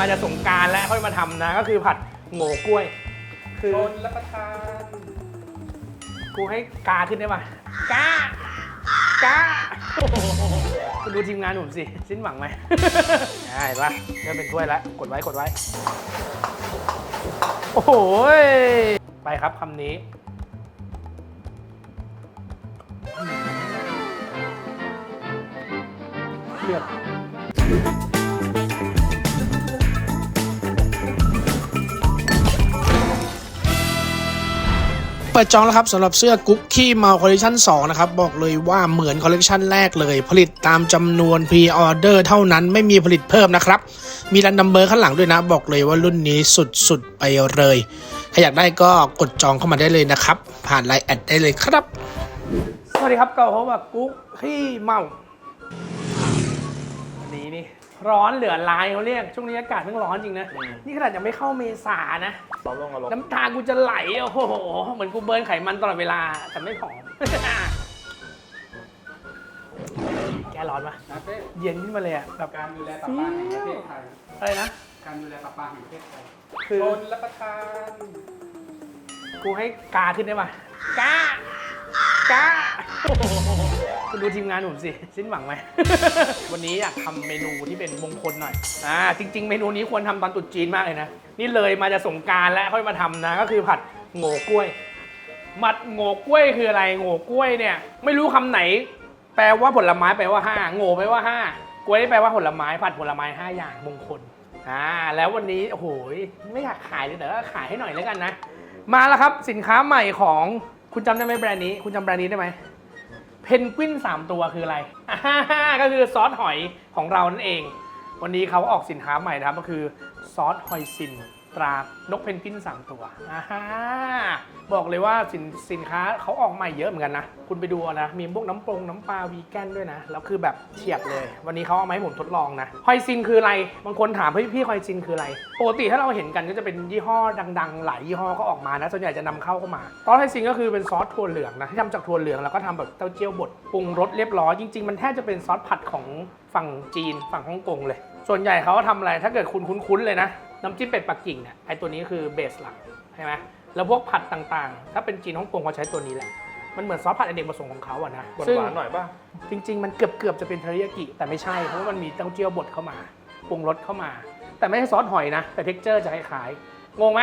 มาจะสงกรารแล้วค่อยมาทำนะ ก็คือผัดโง่กล้วย คือชนรับประทาน กูให้กาขึ้นได้ป่ะกากาโอ้โหคุณดูทีมงานผมสิสิ้นหวังไหมได้ปะเริ่มเป็นถ้วยแล้วกดไว้กดไว้ โอ้โหยไปครับคำนี้เลือก ปิดจองแล้วครับสำหรับเสื้อกุ๊กขี้เมาคอลเลคชัน2นะครับ บอกเลยว่าเหมือนคอลเลคชันแรกเลย ผลิตตามจำนวนพรีออเดอร์เท่านั้นไม่มีผลิตเพิ่มนะครับ มีรันนัมเบอร์ข้างหลังด้วยนะ บอกเลยว่ารุ่นนี้สุดๆ ไปเลยใครอยากได้ก็กดจองเข้ามาได้เลยนะครับ ผ่านไลน์แอดได้เลยครับ สวัสดีครับเก่าเขาแบบกุ๊กขี้เมาวันนี้นี่ ร้อนเหลือลายเขาเรียก ช่วงนี้อากาศมันร้อนจริงนะนี่ขนาดยังไม่เข้าเมษานะเบาลงอารมณ์น้ำตากูจะไหล โอ้โห เหมือนกูเบิร์นไขมันตลอดเวลา แต่ไม่ผอม แกร้อนปะนะเต้เย็นขึ้นมาเลยอะแบบการดูแลปลาปลาแห่งประเทศไทย อะไรนะ การดูแลปลาปลาแห่งประเทศไทยคือชนรับประทานกูให้กาขึ้นได้ปะกากาโอ้โห คุณดูทีมงานผมสิ สิ้นหวังไหม วันนี้อยากทำเมนูที่เป็นมงคลหน่อย อ่า จริง ๆ เมนูนี้ควรทำตอนตรุษจีนมากเลยนะ นี่เลยมาจะสงกรารแล้วค่อยมาทำนะ ก็คือผัดโง่กล้วย มัดโง่กล้วยคืออะไร โง่กล้วยเนี่ย ไม่รู้คำไหน แปลว่าผลไม้แปลว่าห้าโง่แปลว่าห้ากล้วยแปลว่าผลไม้ผัดผลไม้ห้าอย่างมงคล อ่า แล้ววันนี้โอ้โหไม่อยากขายเลยแต่ก็ขายให้หน่อยแล้วกันนะ มาแล้วครับสินค้าใหม่ของคุณจำได้ไหมแบรนด์นี้ คุณจำแบรนด์นี้ได้ไหม เพนกวิน 3 ตัวคืออะไร ก็คือซอสหอยของเรานั่นเอง วันนี้เขาออกสินค้าใหม่นะครับก็คือซอสหอยซิน ตรานกเพนกวิน3 ตัวอ่าฮะบอกเลยว่าสินสินค้าเขาออกใหม่เยอะเหมือนกันนะ คุณไปดูนะ มีพวกน้ำปรงน้ำปลาวีแกนด้วยนะ แล้วคือแบบเฉียบเลย วันนี้เขาเอามาให้ผมทดลองนะหอยซินคืออะไร บางคนถามพี่พี่หอยซินคืออะไร ปกติถ้าเราเห็นกันก็จะเป็นยี่ห้อดัง ๆ หลายยี่ห้อก็ออกมานะ ส่วนใหญ่จะนำเข้าเข้ามา ซอสหอยซินก็คือเป็นซอสถั่วเหลืองนะที่ทำจากถั่วเหลืองแล้วก็ทำแบบเต้าเจี้ยวบดปรุงรสเรียบร้อยจริงๆ มันแทบจะเป็นซอสผัดของฝั่งจีนฝั่งฮ่องกงเลย ส่วนใหญ่เขาก็ทำอะไรถ้าเกิดคุณคุ้นๆเลยนะ น้ำจิ้มเป็ดปักกิ่งเนี่ยไอตัวนี้คือเบสหลักใช่ไหมแล้วพวกผัดต่างๆ ถ้าเป็นจีนฮ่องกงเขาใช้ตัวนี้แหละ มันเหมือนซอสผัดอเนกประสงค์ของเขาอะนะหวานซึ่งหวานๆหน่อยป่ะจริง ๆ มันเกือบเกือบๆจะเป็นเทริยากิแต่ไม่ใช่เพราะว่ามันมีเต้าเจี้ยวบดเข้ามาปรุงรสเข้ามา แต่ไม่ใช่ซอสหอยนะ แต่เท็กเจอร์จะคล้ายๆงงไหม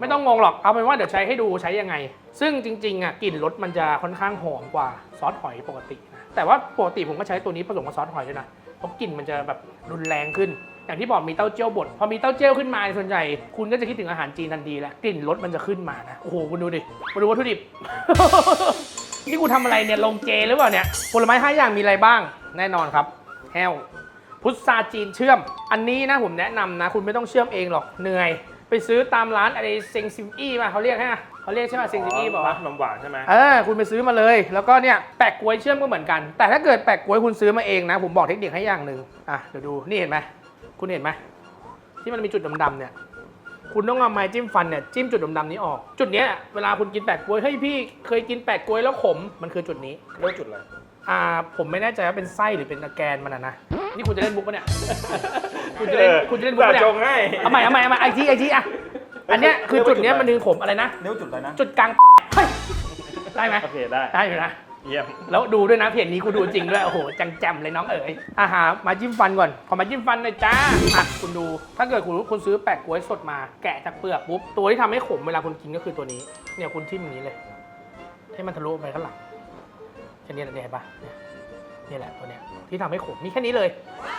ไม่ต้องงงหรอกเอาเป็นว่าเดี๋ยวใช้ให้ดูใช้ยังไง ซึ่งจริงๆอะกลิ่นรสมันจะค่อนข้างหอมกว่าซอสหอยปกตินะแต่ว่าปกติผมก็ใช้ตัวนี้ผสมกับซอสหอยด้วยนะเพราะกลิ่นมันจะแบบรุนแรงขึ้น อย่างที่บอกมีเต้าเจี้ยวบดพอมีเต้าเจี้ยวขึ้นมาส่วนใหญ่ คุณก็จะคิดถึงอาหารจีนทันทีแหละกลิ่นรสมันจะขึ้นมานะโอ้โหคุณดูดิมาดูวัตถุดิบ นี่กูทำอะไรเนี่ยลงเจหรือเปล่าเนี่ยผลไม้ห้าอย่างมีอะไรบ้าง แน่นอนครับแฮวพุทราจีนเชื่อม อันนี้นะผมแนะนำนะ คุณไม่ต้องเชื่อมเองหรอกเหนื่อย ไปซื้อตามร้านอะไรเซงซิมอี้มาเขาเรียกฮะเขาเรียกใช่ไหมเซงซิมอี้บอกร้าว่านขนมหวานใช่ไหมเออคุณไปซื้อมาเลย แล้วก็เนี่ยแปะกล้วยเชื่อมก็เหมือนกัน แต่ถ้าเกิดแปะกล้วยคุณซื้อมาเองนะ ผมบอกเทคนิคให้อย่างหนึ่งอะเดี๋ยวดูนี่เห็นไหม คุณเห็นไหมที่มันมีจุดดำๆเนี่ย คุณต้องเอาไม้จิ้มฟันเนี่ยจิ้มจุดดำๆนี้ออก จุดเนี้ยเวลาคุณกินแปะกล้วยเฮ้ยพี่เคยกินแปะกล้วยแล้วขมมันคือจุดนี้เลือกจุดอะไรอ่าผมไม่แน่ใจว่าเป็นไส้หรือเป็นแกนมันอะนะนี่คุณจะเล่นมุกปะเนี่ย คุณจะเล่นคุณจะเล่นมุกปะเนี่ยจงให้เอาใหม่เอาใหม่เอาใหม่ไอทีไอทีอะอันเนี้ยคือจุดเนี้ยมันดึงขมอะไรนะนิ้วจุดอะไรนะ จุดกลาง เฮ้ย ได้ไหมโอเคได้ ได้อยู่นะ เยี่ยมแล้วดูด้วยนะเพจนี้กูดูจริงด้วย โอ้โห จังแจมเลยน้องเอ๋ยอาหามาจิ้มฟันก่อน ขอมาจิ้มฟันหน่อยจ้าอะคุณดู ถ้าเกิดคุณคุณซื้อแปะกล้วยสดมา แกะจากเปลือกปุ๊บ ตัวที่ทำให้ขมเวลาคุณกินก็คือตัวนี้ เนี่ยคุณทิ่มอย่างนี้เลย ให้มันทะลุไปข้างหลังแค่นี้แหละเนี่ยเห็นปะเนี่ย นี่แหละตัวเนี้ยที่ทำให้ขมมีแค่นี้เลย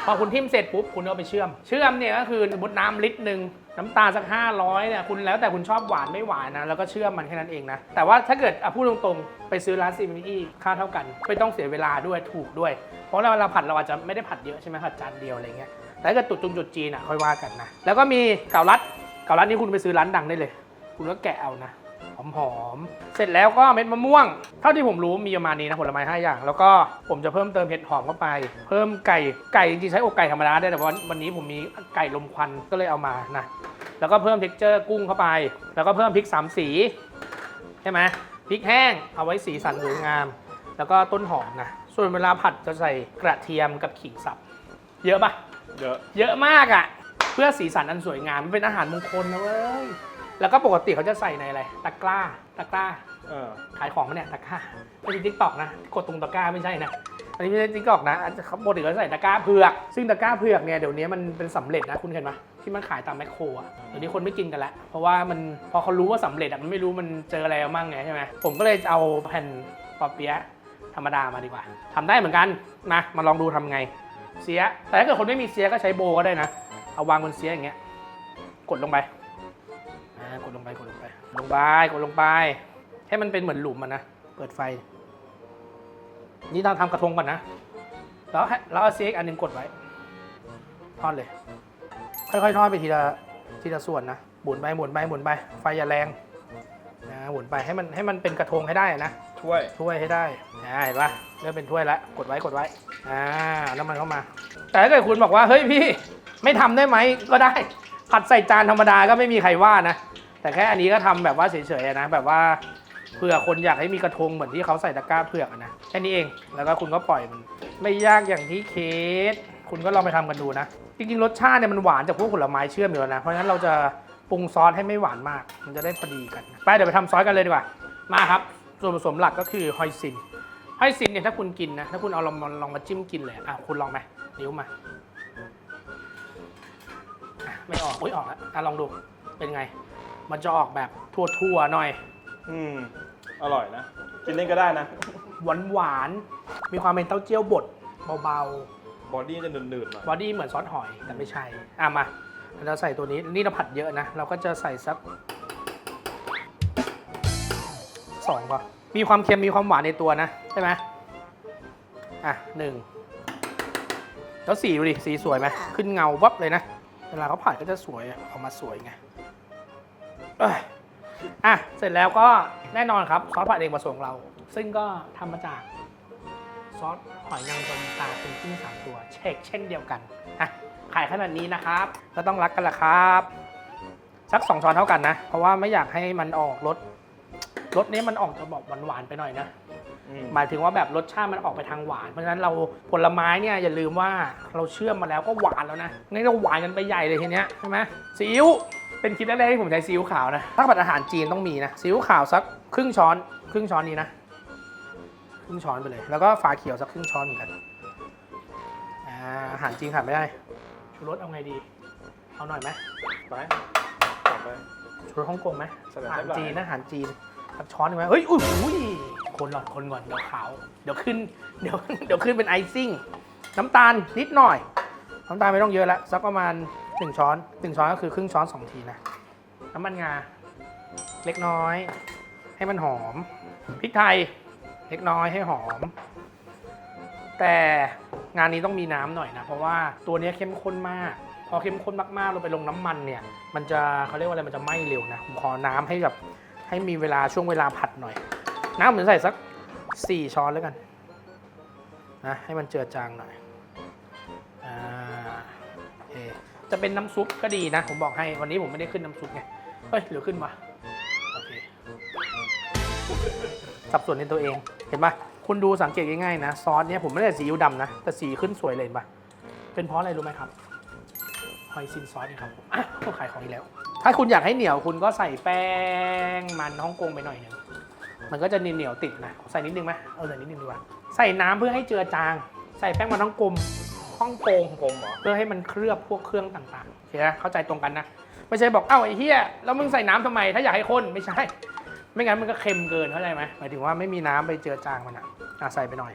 พอคุณทิ่มเสร็จปุ๊บคุณเอาไปเชื่อม เชื่อมเนี่ยก็คือสมมติน้ำลิตรหนึ่งน้ำตาลสัก 500เนี่ยคุณแล้วแต่คุณชอบหวานไม่หวานนะแล้วก็เชื่อมมันแค่นั้นเองนะ แต่ว่าถ้าเกิดอะพูดตรงๆ ไปซื้อร้านซีมิอี้ค่าเท่ากัน ไม่ต้องเสียเวลาด้วยถูกด้วย เพราะเวลาผัดเราอาจจะไม่ได้ผัดเยอะใช่ไหมผัดจานเดียวอะไรเงี้ยแต่ถ้าเกิดตุดจุงจุดจีนอะค่อยว่ากันนะแล้วก็มีเกาลัดเกาลัดนี่คุณไปซื้อร้านดังได้เลย คุณก็แกะเอานะ อมๆ เสร็จแล้วก็เม็ดมะม่วง เท่าที่ผมรู้มีประมาณนี้นะผลไม้5อย่าง แล้วก็ผมจะเพิ่มเติมเห็ดหอมเข้าไป เพิ่มไก่ไก่จริงๆใช้อกไก่ธรรมดาได้แต่ว่าวันนี้ผมมีไก่ลมควันก็เลยเอามานะแล้วก็เพิ่มเท็กเจอร์กุ้งเข้าไป แล้วก็เพิ่มพริกสามสีใช่ไหมพริกแห้งเอาไว้สีสันสวยงาม แล้วก็ต้นหอมนะส่วนเวลาผัดจะใส่กระเทียมกับขิงสับ เยอะปะเยอะ เยอะมากอะ่ะ เพื่อสีสันอันสวยงามมันเป็นอาหารมงคลนะเว้ย แล้วก็ปกติเขาจะใส่ในอะไรตะกร้าตะกร้าเออขายของมาเนี่ยตะกร้าไม่ใช่ทิกตอกนะกดตรงตะกร้าไม่ใช่นะอันนี้ไม่ใช่ทิกตอกนะอันเขาปกติเขาใส่ตะกร้าเผือก ซึ่งตะกร้าเผือกเนี่ยเดี๋ยวนี้มันเป็นสำเร็จนะคุณเห็นไหมที่มันขายตามแมคโครอะเดี๋ยวนี้คนไม่กินกันละเพราะว่ามันพอเขารู้ว่าสำเร็จอะมันไม่รู้มันเจออะไรมามั่งไงใช่ไหมผมก็เลยเอาแผ่นปอเปี๊ยะธรรมดามาดีกว่าทำได้เหมือนกันนะมาลองดูทำไงเสีย แต่ถ้าเกิดคนไม่มีเสียก็ใช้โบก็ได้นะเอาวางบนเสียอย่างเงี้ยกดลงไป อ่ากดลงไปกดลงไปลงไปกดลงไป ให้มันเป็นเหมือนหลุมอะนะเปิดไฟ นี่ต้องทำกระทงก่อนนะแล้วให้แล้วเอาเซียกอันหนึงกดไว้ทอดเลย ค่อยๆทอดไปทีละทีละส่วนนะหมุนไปหมุนไปหมุนไป ไฟอย่าแรงนะหมุนไปให้มันให้มันเป็นกระทงให้ได้นะถ้วย ถ้วยให้ได้อ่าเห็นปะเริ่มเป็นถ้วยแล้วกดไว้กดไว้อ่าเอาน้ำมันเข้ามา แต่ถ้าเกิดคุณบอกว่าเฮ้ยพี่ ไม่ทำได้ไหมก็ได้ ผัดใส่จานธรรมดาก็ไม่มีใครว่านะ แต่แค่อันนี้ก็ทำแบบว่าเฉยๆนะ แบบว่าเผื่อคนอยากให้มีกระทงเหมือนที่เขาใส่ตะกร้าเผือกนะแค่นี้เอง แล้วก็คุณก็ปล่อยมัน ไม่ยากอย่างที่เคสคุณก็ลองไปทำกันดูนะ จริงๆรสชาติเนี่ยมันหวานจากพวกผลไม้เชื่อมอยู่แล้วนะ เพราะฉะนั้นเราจะปรุงซอสให้ไม่หวานมาก มันจะได้พอดีกันไปเดี๋ยวไปทำซอสกันเลยดีกว่า มาครับ ส่วนผสมหลักก็คือฮอยซินฮอยซินเนี่ยถ้าคุณกินนะ ถ้าคุณเอาลองมาลองมาจิ้มกินเลยอะคุณลองไหมนิ้วมา ไม่ออกอุ้ยออกแล้วอะลองดูเป็นไง มันจะออกแบบทั่วๆหน่อย อืม อร่อยนะ กินเล่นก็ได้นะ หวานหวานๆมีความเป็นเต้าเจี้ยวบดเบาบอดี้จะหนืดๆหน่อยๆบอดี้เหมือนซอสหอยแต่ไม่ใช่อะมาเราใส่ตัวนี้นี่เราผัดเยอะนะ เราก็จะใส่สักสองก่อนมีความเค็มมีความหวานในตัวนะ ใช่ไหมอะหนึ่งแล้วสีดูดิสีสวยไหมขึ้นเงาวับเลยนะ เวลาเขาผัดก็จะสวยออกมาสวยไงเอ้ยอะ เสร็จแล้วก็แน่นอนครับซอสผัดเองประสงค์เรา ซึ่งก็ทำมาจาก ซอสหอยนางรมตาเป็นกิ้งสามตัว เช็คเช่นเดียวกันอะขายขนาดนี้นะครับ ก็ต้องรักกันละครับ สักสองช้อนเท่ากันนะ เพราะว่าไม่อยากให้มันออกรสรสนี้มันออกจะบอกหวานๆไปหน่อยนะอืม หมายถึงว่าแบบรสชาติมันออกไปทางหวาน เพราะฉะนั้นเราผลไม้เนี่ยอย่าลืมว่าเราเชื่อมมาแล้วก็หวานแล้วนะนี่เราหวานกันไปใหญ่เลยทีเนี้ยใช่ไหมซีอิ๊วเป็นคลิปแรกๆที่ผมใช้ซีอิ๊วขาวนะถ้าผัดอาหารจีนต้องมีนะซีอิ๊วขาวสักครึ่งช้อน ครึ่งช้อนนี้นะครึ่งช้อนไปเลย แล้วก็ฝาเขียวสักครึ่งช้อนเหมือนกันอ่าอาหารจีนขาดไม่ได้ชูรสเอาไงดี เอาหน่อยไหมไปต่อไปชูรสฮ่องกงไหมใส่แบบอาหารเท่าไหร่จีนนะอาหารจีนสักช้อนหนึ่งไหมเฮ้ยอุ้ยอุ้ย คนก่อนคนก่อนเดี๋ยวขาวเดี๋ยวขึ้นเดี๋ยวเดี๋ยวขึ้นเป็นไอซิ่งน้ำตาลนิดหน่อย น้ำตาลไม่ต้องเยอะละสักประมาณหนึ่งช้อนหนึ่งช้อนก็คือครึ่งช้อนสองทีนะ น้ำมันงา เล็กน้อย ให้มันหอมพริกไทยเล็กน้อยให้หอม แต่งานนี้ต้องมีน้ำหน่อยนะ เพราะว่าตัวนี้เข้มข้นมาก พอเข้มข้นมากๆเราไปลงน้ำมันเนี่ย มันจะเขาเรียกว่าอะไรมันจะไหม้เร็วนะผมขอน้ำให้แบบให้มีเวลาช่วงเวลาผัดหน่อย น้ำผมจะใส่สัก 4 ช้อนแล้วกันนะให้มันเจือจางหน่อยอ่าโอเคจะเป็นน้ำซุปก็ดีนะ ผมบอกให้วันนี้ผมไม่ได้ขึ้นน้ำซุปไงเฮ้ยหรือขึ้นวะโอเคสับสนในตัวเองเห็นปะคุณดูสังเกตง่ายๆนะ ซอสเนี่ยผมไม่ได้ซีอิ๊วดำนะ แต่สีขึ้นสวยเลยเห็นปะเป็นเพราะอะไรรู้ไหมครับหอยซินซอสนี่ครับผมอะขายของอีกแล้ว ถ้าคุณอยากให้เหนียวคุณก็ใส่แป้งมันฮ่องกงไปหน่อยหนึง มันก็จะเหนียวติดนะใส่นิดนึงไหมเอาใส่นิดนึงดีกว่าใส่น้ำเพื่อให้เจือจาง ใส่แป้งมันฮ่องกงฮ่องกงกลมเหรอเพื่อให้มันเคลือบพวกเครื่องต่างๆเคนะเข้าใจตรงกันนะไม่ใช่บอกเอ้าไอ้เฮียแล้วมึงใส่น้ำทำไมถ้าอยากให้ข้นไม่ใช่ ไม่งั้นมันก็เค็มเกินเข้าใจไหมหมายถึงว่าไม่มีน้ำไปเจือจางมันอะใส่ไปหน่อย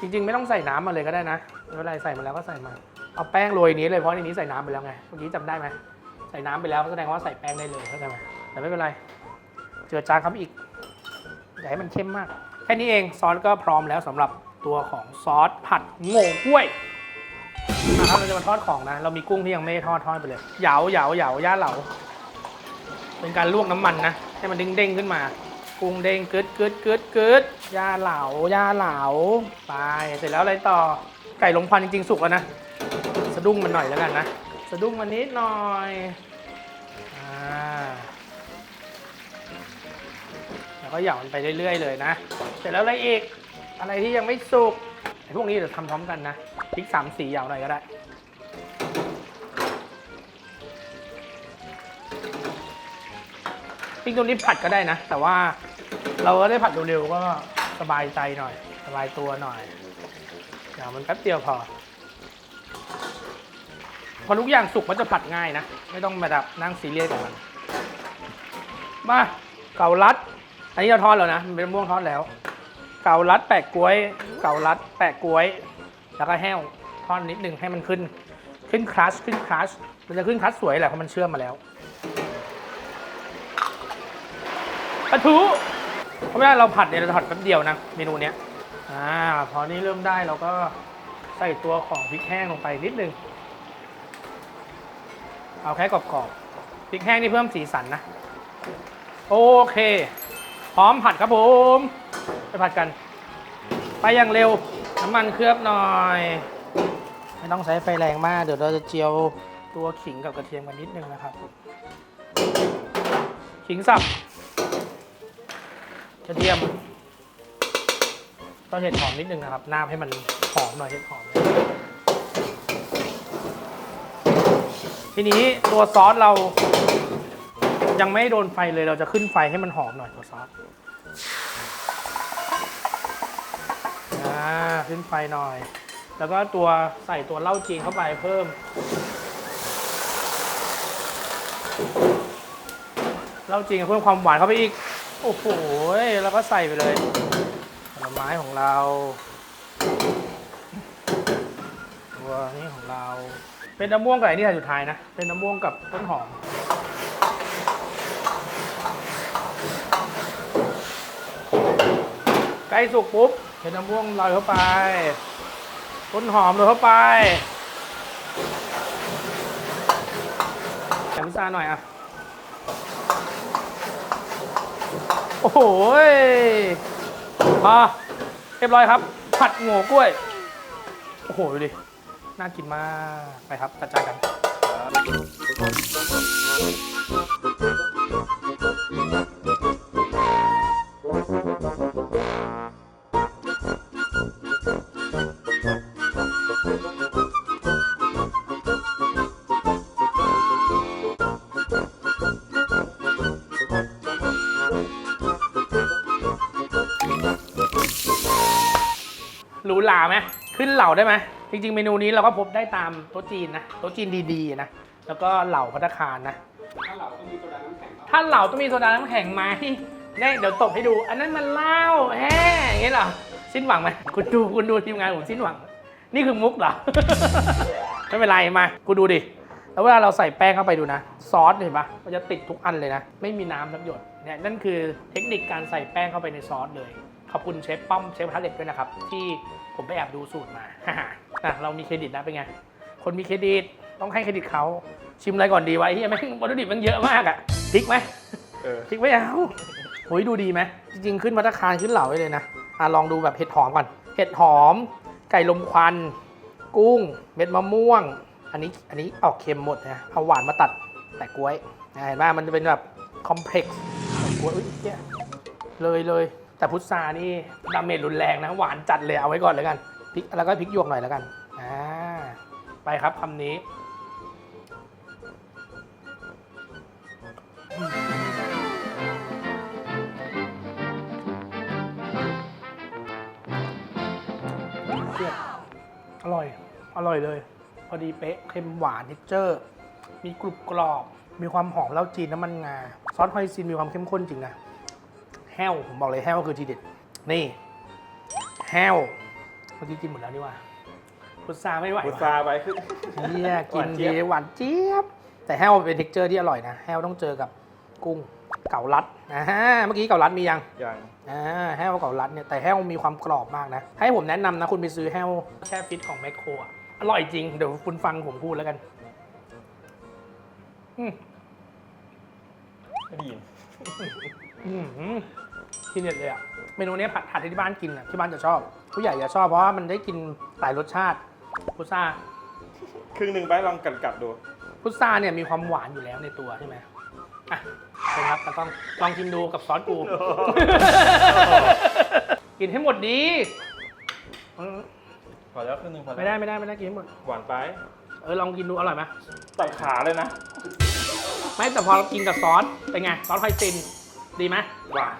จริง ๆ ไม่ต้องใส่น้ำมาเลยก็ได้นะไม่เป็นไรใส่มาแล้วก็ใส่มาเอาแป้งโรยนี้เลยเพราะในนี้ใส่น้ำไปแล้วไงเมื่อกี้จำได้ไหมใส่น้ำไปแล้วแสดงว่าใส่แป้งได้เลยเข้าใจไหมแต่ไม่เป็นไร เจือจางครับอีก อย่าให้มันเข้มมาก แค่นี้เองซอสก็พร้อมแล้วสำหรับตัวของซอสผัดโง่กล้วยนะครับเราจะมาทอดของนะ เรามีกุ้งที่ยังไม่ได้ทอดทอดไปเลยเหยาเหยาเหยาย่าเหลาเป็นการลวกน้ำมันนะให้มันเด้งๆขึ้นมา กุ้งเด้งกึดกึดกึดกึดย่าเหลาย่าเหลาไปเสร็จแล้วอะไรต่อไก่ลมควันจริงๆสุกแล้วนะสะดุ้งมันหน่อยแล้วกันนะสะดุ้งมันนิดหน่อย ก็หย่อนไปเรื่อยๆเลยนะ เสร็จแล้วอะไรอีก อะไรที่ยังไม่สุกไอ้พวกนี้เดี๋ยวทำพร้อมกันนะพริกสามสีหยาวหน่อยก็ได้พริกตัวนี้ผัดก็ได้นะ แต่ว่าเราก็ได้ผัดเร็วๆก็สบายใจหน่อย สบายตัวหน่อยเดี๋ยวมันแป๊บเดียวพอ พอทุกอย่างสุกมันจะผัดง่ายนะ ไม่ต้องมาดับนั่งซีเรียสกับมัน มาเก่ารัด อันนี้เราทอดแล้วนะมันเป็นมะม่วงทอดแล้ว เกาลัดแปะกล้วย เกาลัดแปะกล้วย แล้วก็แห้วทอดนิดนึงให้มันขึ้น ขึ้นคลัชขึ้นคลัชมันจะขึ้นคลัชสวยแหละเพราะมันเชื่อมมาแล้วปลาทูเพราะเวลาเราผัดเนี่ยเราผัดแป๊บเดียวนะเมนูเนี้ยอ่าพอนี้เริ่มได้เราก็ใส่ตัวของพริกแห้งลงไปนิดนึงเอาแค่กรอบๆพริกแห้งนี่เพิ่มสีสันนะ โอเค พร้อมผัดครับผม ไปผัดกัน ไปอย่างเร็ว น้ำมันเคลือบหน่อย ไม่ต้องใช้ไฟแรงมาก เดี๋ยวเราจะเจียวตัวขิงกับกระเทียมกันนิดนึงนะครับ ขิงสับ กระเทียม ต้องเห็ดหอมนิดนึงนะครับน้ำให้มันหอมหน่อยเห็ดหอมทีนี้ตัวซอสเรา ยังไม่โดนไฟเลยเราจะขึ้นไฟให้มันหอมหน่อยตัวซอสอ่าขึ้นไฟหน่อย แล้วก็ตัวใส่ตัวเหล้าจีนเข้าไปเพิ่มเหล้าจีนเพิ่มความหวานเข้าไปอีก โอ้โหแล้วก็ใส่ไปเลยผลไม้ของเรา ตัวนี้ของเรา เป็นน้ำม่วงกับไอ้นี่สุดท้ายนะ เป็นน้ำม่วงกับต้นหอม ใก ล้สุกปุ๊บเห็นน้ำม่วงลอยเข้าไป ต้นหอมลอยเข้าไปแถมพิซซ่าหน่อยอะ โอ้โหยพอเรียบร้อยครับ ผัดโง่กล้วย โอ้โหดูดิ น่ากินมาก ไปครับจัดจานกัน ขึ้นเหล่าได้ไหมจริง ๆ เมนูนี้เราก็พบได้ตามโต๊ะจีนนะโต๊ะจีนดีๆนะแล้วก็เหล่าพัตตาคารนะ ถ้าเราต้องมีโซดาน้ำแข็งครับถ้าเหล่าต้องมีโซดาน้ำแข็งไหมเนี่ยเดี๋ยวตบให้ดู อันนั้นมันเหล้าแฮ่อย่างเงี้ยเหรอสิ้นหวังไหมคุณดูคุณดูทีมงานผมสิ้นหวัง นี่คือมุกเหรอ ไม่เป็นไรมาคุณดูดิแล้วเวลาเราใส่แป้งเข้าไปดูนะ ซอสเห็นปะมันจะติดทุกอันเลยนะ ไม่มีน้ำสักหยดเนี่ยนั่นคือเทคนิคการใส่แป้งเข้าไปในซอสเลย ขอบคุณเชฟป้อมเชฟทัลเล็ตด้วยนะครับที่ ผมไปแอบดูสูตรมาอะเรามีเครดิตนะเป็นไง คนมีเครดิตต้องให้เครดิตเขาชิมอะไรก่อนดีวะไอ้เฮียแม่งวัตถุดิบมันเยอะมากอะพริกไหมเออพริกไม่เอาโหยดูดีไหมจริงๆขึ้นมาตรคารขึ้นเหล่าได้เลยนะอะลองดูแบบเห็ดหอมก่อน เห็ดหอม ไก่ลมควัน กุ้ง เม็ดมะม่วง อันนี้อันนี้ออกเค็มหมดนะเอาหวานมาตัดแต่กล้วยนะเห็นไหมมันจะเป็นแบบคอมเพล็กซ์แต่กล้วยอุ้ยเหี้ยเลยเลย แต่พุทรานี่ดาเมจรุนแรงนะ หวานจัดเลยเอาไว้ก่อนเลยกันพริกแล้วก็พริกหยวกหน่อยแล้วกันอ่าไปครับคำนี้เียอร่อย อร่อยเลย พอดีเป๊ะ เค็มหวานเท็กเจอร์ มีกรุบกรอบ มีความหอมเหล้าจีนน้ำมันงา ซอสฮอยซินมีความเข้มข้นจริงนะ แห้วผมบอกเลยแห้วคือทีเด็ด นี่ แห้วเมื่อกี้กินหมดแล้วนี่ว่าพุทราไม่ไหวพุทว่ะราไปขึ้นเฮียกินหวานเจี๊ดียบหวานเจี๊ยบ แต่แห้วเป็นเท็กเจอร์ที่อร่อยนะ แห้วต้องเจอกับกุ้งเก่าลัดอ่าเมื่อกี้เก่าลัดมียังอย่างอ่าแห้วเก่าลัดเนี่ยแต่แห้วมีความกรอบมากนะ ให้ผมแนะนำนะ คุณไปซื้อแห้วแช่ฟิตของแมคโครอะอร่อยจริง เดี๋ยวคุณฟังผมพูดแล้วกัน อืม ไม่ไดีนอืมที่เด็ดเลยอะเมนูเนี้ยผัดผัดที่บ้านกินอะที่บ้านจะชอบ ผู้ใหญ่จะชอบเพราะว่ามันได้กินหลายรสชาติ พุทราครึ่งหนึ่งไปลองกัดกัดๆดู พุทราเนี่ยมีความหวานอยู่แล้วในตัวใช่ไหมอะเป็นครับแต่ต้องลองชิมดูกับซอสกูกินให้หมดดีเออพอแล้วครึ่งหนึ่งพอแล้วไม่ได้ไม่ได้ไม่ได้กินให้หมด หวานไปเออลองกินดูอร่อยไหมตัดขาเลยนะ ไม่แต่พอเรากินกับซอสเป็นไงซอสไฮซินดีไหม หวาน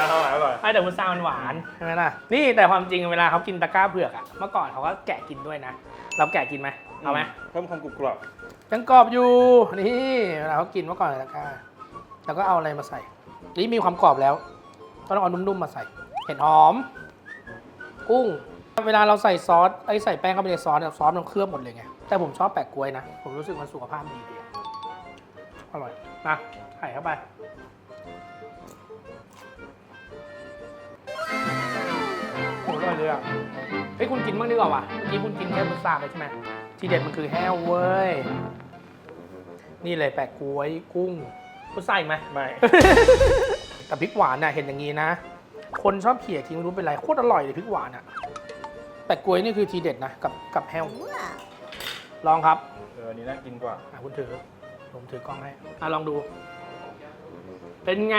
อร่อยอร่อย ไม่แต่พุทรามันหวานใช่ไหมล่ะนี่แต่ความจริงเวลาเขากินตะกร้าเผือกอะเมื่อก่อนเขาก็แกะกินด้วยนะเราแกะกินไหมเอาไหมเพิ่มความกรุบกรอบยังกรอบอยู่นี่เวลาเขากินเมื่อก่อนตะกร้าแล้วก็เอาอะไรมาใส่ นี่มีความกรอบแล้วก็ต้องเอานุ่มๆมาใส่ เห็ดหอม กุ้ง เวลาเราใส่ซอสไอ้ใส่แป้งเข้าไปในซอสเนี่ยซอสมันเคลือบหมดเลยไงแต่ผมชอบแปะกล้วยนะผมรู้สึกมันสุขภาพดีดี อะอร่อยนะใส่เข้าไปโอ้ยอร่อยเลยอะเฮ้ยคุณกินบ้างดีกว่าว่ะเมื่อกี้คุณกินแค่พุทราไปใช่ไหมทีเด็ดมันคือแห้วเว้ย นี่เลยแปะกล้วยกุ้งพุทราอีกไหมไม่ แต่พริกหวานน่ะเห็นอย่างนี้นะ คนชอบเขี่ยทิ้งไม่รู้เป็นไรโคตรอร่อยเลยพริกหวานอะแต่กล้วยนี่คือทีเด็ดนะกับกับแฮวลองครับ เอออันนี้น่ากินกว่า อะคุณถือ ผมถือกล้องให้อะลองดู เป็นไง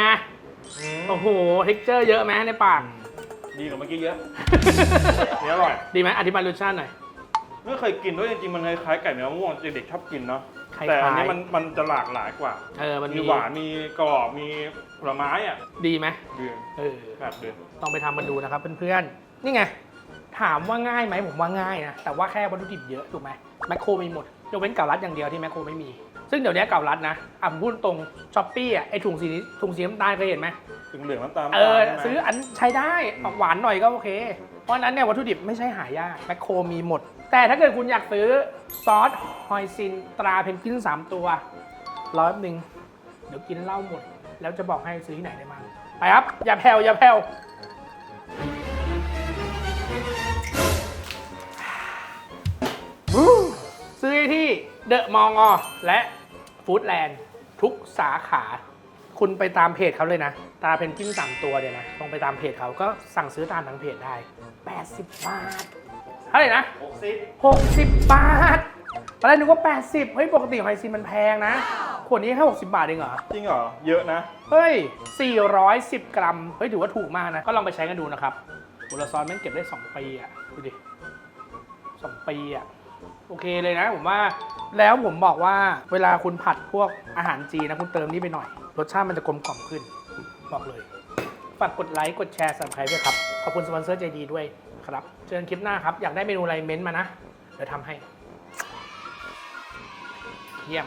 โอ้โห เท็กเจอร์เยอะไหมในปาก ดีกว่าเมื่อกี้เยอะ นี่อร่อย ดีไหมอธิบายรสชาติหน่อย ไม่เคยกินด้วยจริงๆมันคล้ายๆไก่เนื้อมะม่วงเด็กๆชอบกินเนาะคล้ายๆ แต่อันนี้มันมันจะหลากหลายกว่า เออ มันมีมีหวานมีกรอบมีผลไม้อะดีไหมเดือนเออ แบบเดือนต้องไปทำมันดูนะครับเพื่อนๆ นี่ไง ถามว่าง่ายไหมผมว่าง่ายนะ แต่ว่าแค่วัตถุดิบเยอะ ถูกไหมแมคโครมีหมดยกเว้นเก่ารัดอย่างเดียวที่แมคโครไม่มี ซึ่งเดี๋ยวนี้เก่ารัดนะอะผมพูดตรงช้อปปี้อะไอถุงสีนี้ถุงสีน้ำตาลเคยเห็นไหมถึงเหลืองน้ำตาลเออใช่ไหมซื้ออันใช้ได้ออกหวานหน่อยก็โอเค เพราะฉะนั้นเนี่ยวัตถุดิบไม่ใช่หายากแมคโครมีหมด แต่ถ้าเกิดคุณอยากซื้อซอสฮอยซินตราเพนกวินสามตัวร้อยหนึ่งเดี๋ยวกินเหล้าหมด แล้วจะบอกให้ซื้อที่ไหนได้บ้างไปครับ อย่าแผ่วอย่าแผ่วซื้อได้ที่เดอะมองอและ ฟู้ดแลนด์ทุกสาขา คุณไปตามเพจเขาเลยนะ ตาเพนกวินสามตัวเดียวนะลงไปตามเพจเขาก็สั่งซื้อตามทางเพจได้ 80 บาทเท่าไหร่นะ หกสิบ60 บาทตอนแรกนึกว่า 80 เฮ้ย ปกติไฮซีมันแพงนะ ขวดนี้แค่60 บาทเองเหรอ จริงเหรอ เยอะนะ เฮ้ย 410 กรัม เฮ้ย ถือว่าถูกมากนะ ก็ลองไปใช้กันดูนะครับบุรซอนแม่งเก็บได้ 2 ปีอะ ดูดิ 2 ปีอะ โอเคเลยนะ ผมว่า แล้วผมบอกว่าเวลาคุณผัดพวกอาหารจีนนะคุณเติมนี่ไปหน่อย รสชาติมันจะกลมกล่อมขึ้น บอกเลย ฝากกดไลค์กดแชร์สับสไครด้วยครับ ขอบคุณสปอนเซอร์ใจดีด้วยครับ เจอกันคลิปหน้าครับ อยากได้เมนูอะไรเม้นต์มานะ เดี๋ยวทำให้ เยี่ยม